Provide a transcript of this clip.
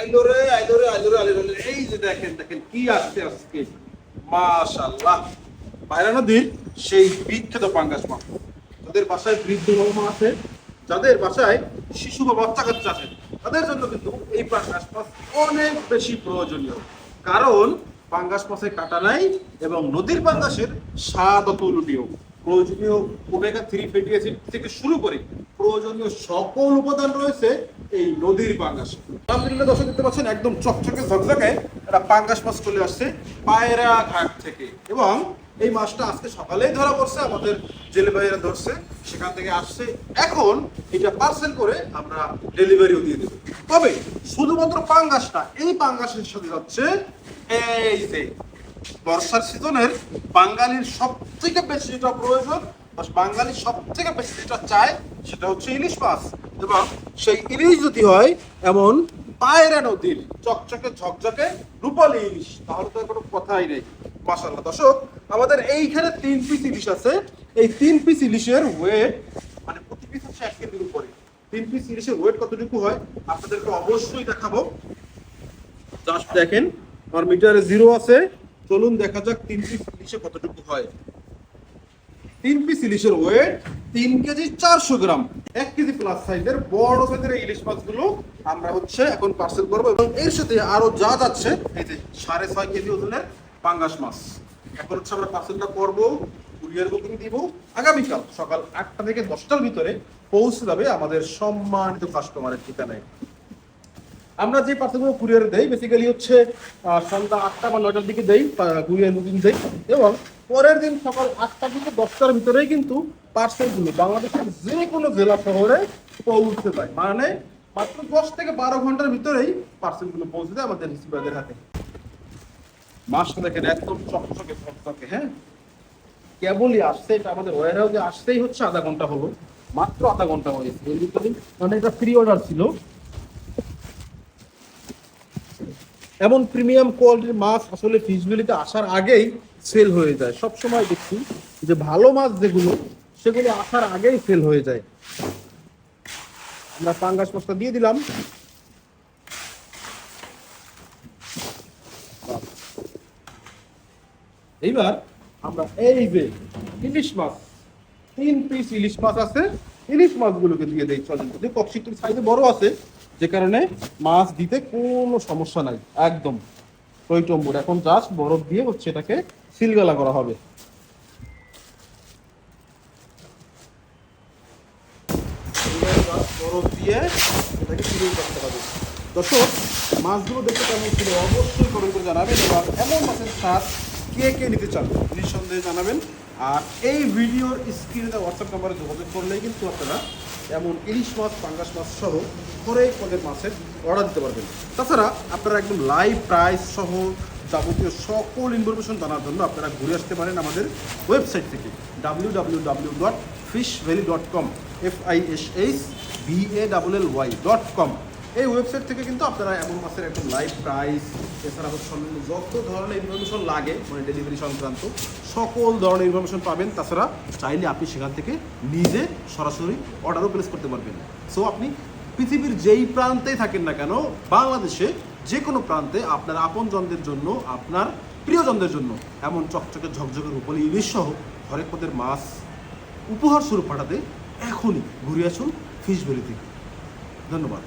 আইলো রে আইলো রে আইলো রে আইলো রে এই যে দেখেন দেখেন কি নদীর সেই বিখ্যাত পাঙ্গাস যাদের বাসায় বৃদ্ধ আছে, যাদের বাসায় শিশু বা বাচ্চা কাচ্চা আছে, তাদের জন্য কিন্তু এই পাঙ্গাস মাছ অনেক বেশি প্রয়োজনীয়। কারণ পাঙ্গাস মাছে কাটা নাই এবং নদীর পাঙ্গাসের স্বাদ অতুলনীয়। প্রয়োজনীয় ওমেগা থ্রি ফ্যাটি অ্যাসিড থেকে শুরু করে প্রয়োজনীয় সকল উপাদান রয়েছে এই নদীর পাঙ্গাসে। আলহামদুলিল্লাহ দর্শক দেখতে পাচ্ছেন, একদম চকচকে ঝকঝকে একটা পাঙ্গাস মাছ চলে আসছে পায়রা ঘাট থেকে। এবং এই মাছটা আজকে সকালেই ধরা পড়ছে, আমাদের জেলে ভাইয়েরা ধরছে, সেখান থেকে আসছে। এখন এটা পার্সেল করে আমরা ডেলিভারিও দিয়ে দেবো। তবে শুধুমাত্র পাঙ্গাসটা, এই পাঙ্গাসের সাথে যাচ্ছে এই যে বর্ষার সিজনের বাঙালির সব থেকে বেশি যেটা প্রয়োজন, বাঙালির সব থেকে বেশি যেটা চায়, সেটা হচ্ছে ইলিশ মাছ। এবং সেই ইলিশ যদি হয়, এমন পায়রা নদীর চকচকে ঝকঝকে রূপালি ইলিশ, তাহলে তো কোনো কথাই নেই। মাসাল্লাহ দর্শক, আমাদের এইখানে তিন পিস ইলিশ আছে। এই তিন পিস ইলিশের ওয়েট মানে প্রতি পিস হচ্ছে এক কেজির উপরে। তিন পিস ইলিশের ওয়েট কতটুকু হয়, আপনাদেরকে অবশ্যই দেখাবো। জাস্ট দেখেন, আমার মিটারে জিরো আছে। চলুন দেখা যাক তিন পিস ইলিশে কতটুকু হয়। তিন পিস ইলিশের ওয়েট তিন কেজি চারশো গ্রাম। এক কেজি প্লাস সাইজের বড় সাইজের ইলিশ মাছগুলো আমরা হচ্ছে এখন পার্সেল করব এবং এর সাথে আরও যা যাচ্ছে, এই যে সাড়ে ছয় কেজি ওজনের পাঙ্গাস মাছ। এখন হচ্ছে আমরা পার্সেলটা করব কুরিয়ার বুকিং দিব। আগামীকাল সকাল আটটা থেকে দশটার ভিতরে পৌঁছে যাবে আমাদের সম্মানিত কাস্টমারের ঠিকানায়। আমরা যে পার্সেলগুলো কুরিয়ারে দেই বেসিক্যালি হচ্ছে সন্ধ্যা আটটা বা নয়টার দিকে দেই কুরিয়ার বুকিং দেই এবং পরের দিন সকাল আটটা থেকে দশটার ভিতরেই কিন্তু পার্সেলগুলো বাংলাদেশের যে কোনো জেলা শহরে পৌঁছে যায়। মানে মাত্র দশ থেকে বারো ঘণ্টার ভিতরেই পার্সেলগুলো পৌঁছে যায় আমাদের রিসিভারদের হাতে। মাসটা দেখেন, একদম চকচকে চকচকে হ্যাঁ? কেবলই আসছে, এটা আমাদের ওয়ার হাউসে আসতেই হচ্ছে আধা ঘণ্টা হলো। মাত্র আধা ঘণ্টা হয়েছে মানে এটা ফ্রি অর্ডার ছিল। এমন প্রিমিয়াম কোয়ালিটির মাছ আসলে ফিশবিলিতে আসার আগেই সেল হয়ে যায়। সব সময় দেখছি যে ভালো মাছ যেগুলো, সেগুলো আসার আগেই সেল হয়ে যায়। আমরা পাঙ্গাস মাছটা দিয়ে দিলাম। এইবার আমরা এই যে ইলিশ মাছ, তিন পিস ইলিশ মাছ আছে, ইলিশ মাছগুলোকে দিয়ে দেই। চলেন যদি কক্সিটির সাইজে বড় আছে। যে কারণে মাছ দিতে কোনো সমস্যা নাই, একদম। টইটম্বুর এখন জাস্ট বরফ দিয়ে হচ্ছে এটাকে সিলগালা করা হবে। বরফ দিয়ে এটাকে হবে। দর্শক, মাছগুলো দেখতে কেমন ছিল অবশ্যই কমেন্ট করে জানাবেন এবং এমন মাছের স্বাদ কে কে নিতে চান নিঃসন্দেহে জানাবেন। আর এই ভিডিওর স্ক্রিনে হোয়াটসঅ্যাপ নাম্বারে যোগাযোগ করলেই কিন্তু আপনারা এমন ইলিশ মাছ, পাঙ্গাস মাছ সহ হরেক পদের মাছের অর্ডার দিতে পারবেন। তাছাড়া আপনারা একদম লাইভ প্রাইস সহ যাবতীয় সকল ইনফরমেশন জানার জন্য আপনারা ঘুরে আসতে পারেন আমাদের ওয়েবসাইট থেকে W W W dot fish valley dot com F I S H B A double L Y dot com এই ওয়েবসাইট থেকে কিন্তু আপনারা এমন মাছের একদম লাইভ প্রাইস এছাড়া হচ্ছে যত ধরনের ইনফরমেশন লাগে মানে ডেলিভারি সংক্রান্ত, সকল ধরনের ইনফরমেশন পাবেন। তাছাড়া চাইলে আপনি সেখান থেকে নিজে সরাসরি অর্ডারও প্লেস করতে পারবেন। সো আপনি পৃথিবীর যেই প্রান্তেই থাকেন না কেন, বাংলাদেশে যে কোনো প্রান্তে আপনার আপনজনদের জন্য, আপনার প্রিয়জনদের জন্য, এমন চকচকে ঝকঝকে রূপলি ইলিশ সহ হরেক পদের মাছ উপহার স্বরূপ পাঠাতে এখনই ঘুরে আসুন ফিশ ভ্যালি থেকে। ধন্যবাদ।